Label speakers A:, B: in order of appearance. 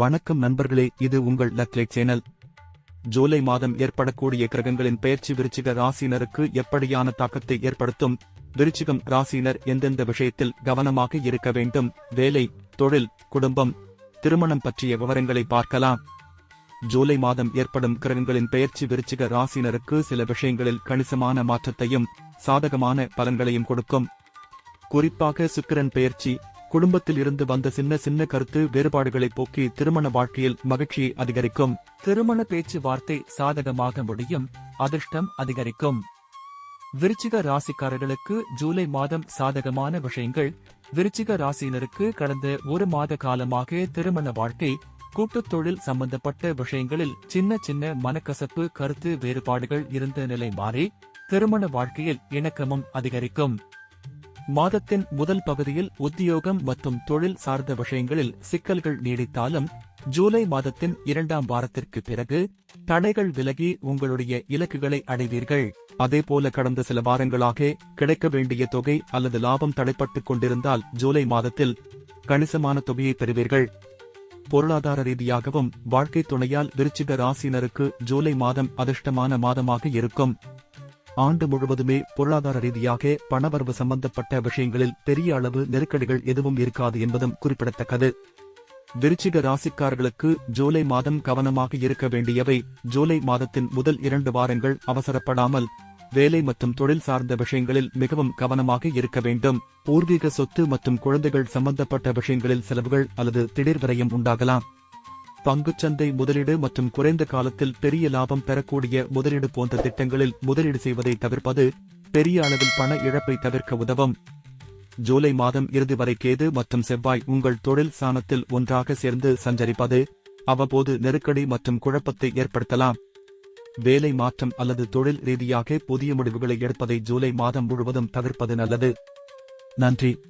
A: வணக்கம் நண்பர்களே இது உங்கள் லக்லேட் சேனல் ஜூலை மாதம் ஏற்படக்கூடிய கிரகங்களின் பெயர்ச்சி விருச்சிக ராசியினருக்கு எப்படியான தாக்கத்தை ஏற்படுத்தும்? விருச்சிகம் ராசியினர் எந்தெந்த விஷயத்தில் கவனமாக இருக்க வேண்டும்? வேலை தொழில் குடும்பம் திருமணம் பற்றிய விவரங்களை பார்க்கலாம். ஜூலை மாதம் ஏற்படும் கிரகங்களின் பெயர்ச்சி விருச்சிக ராசியினருக்கு சில விஷயங்களில் கணிசமான மாற்றத்தையும் சாதகமான பலன்களையும் கொடுக்கும். குறிப்பாக சுக்கிரன் பெயர்ச்சி குடும்பத்தில் இருந்து வந்த சின்ன சின்ன கருத்து வேறுபாடுகளை போக்கி திருமண வாழ்க்கையில் மகிழ்ச்சியை அதிகரிக்கும். திருமண பேச்சுவார்த்தை சாதகமாக முடியும் அதிர்ஷ்டம் அதிகரிக்கும். விருச்சிக ராசிக்காரர்களுக்கு ஜூலை மாதம் சாதகமான விஷயங்கள். விருச்சிக ராசியினருக்கு கடந்த ஒரு மாத காலமாக திருமண வாழ்க்கை கூட்டுத் தொழில் சம்பந்தப்பட்ட விஷயங்களில் சின்ன சின்ன மனக்கசப்பு கருத்து வேறுபாடுகள் இருந்த நிலை மாறி திருமண வாழ்க்கையில் இணக்கமும் அதிகரிக்கும். மாதத்தின் முதல் பகுதியில் உத்தியோகம் மற்றும் தொழில் சார்ந்த விஷயங்களில் சிக்கல்கள் நீடித்தாலும் ஜூலை மாதத்தின் இரண்டாம் வாரத்திற்கு பிறகு தடைகள் விலகி உங்களுடைய இலக்குகளை அடைவீர்கள். அதேபோல கடந்த சில வாரங்களாக கிடைக்க வேண்டிய தொகை அல்லது லாபம் தடைப்பட்டுக் கொண்டிருந்தால் ஜூலை மாதத்தில் கணிசமான தொகையை பெறுவீர்கள். பொருளாதார ரீதியாகவும் வாழ்க்கை துணையால் விருச்சிக ராசியினருக்கு ஜூலை மாதம் அதிர்ஷ்டமான மாதமாக இருக்கும். ஆண்டு முழுவதுமே பொருளாதார ரீதியாக பணவரவு சம்பந்தப்பட்ட விஷயங்களில் பெரிய அளவு நெருக்கடிகள் எதுவும் இருக்காது என்பதும் குறிப்பிடத்தக்கது. விருச்சிக ராசிக்காரர்களுக்கு ஜூலை மாதம் கவனமாக இருக்க வேண்டியவை ஜூலை மாதத்தின் முதல் இரண்டு வாரங்கள் அவசரப்படாமல் வேலை மற்றும் தொழில் சார்ந்த விஷயங்களில் மிகவும் கவனமாக இருக்க வேண்டும். பூர்வீக சொத்து மற்றும் குழந்தைகள் சம்பந்தப்பட்ட விஷயங்களில் செலவுகள் அல்லது திடீர் விரயம் உண்டாகலாம். பங்குச்சந்தை முதலீடு மற்றும் குறைந்த காலத்தில் பெரிய லாபம் பெறக்கூடிய முதலீடு போன்ற திட்டங்களில் முதலீடு செய்வதை தவிர்ப்பது பெரிய அளவில் பண இழப்பை தவிர்க்க உதவும். ஜூலை மாதம் இறுதி வரை கேது மற்றும் செவ்வாய் உங்கள் தொழில் சாணத்தில் ஒன்றாக சேர்ந்து சஞ்சரிப்பது அவ்வப்போது நெருக்கடி மற்றும் குழப்பத்தை ஏற்படுத்தலாம். வேலை மாற்றம் அல்லது தொழில் ரீதியாக புதிய முடிவுகளை எடுப்பதை ஜூலை மாதம் முழுவதும் தவிர்ப்பது நல்லது. நன்றி.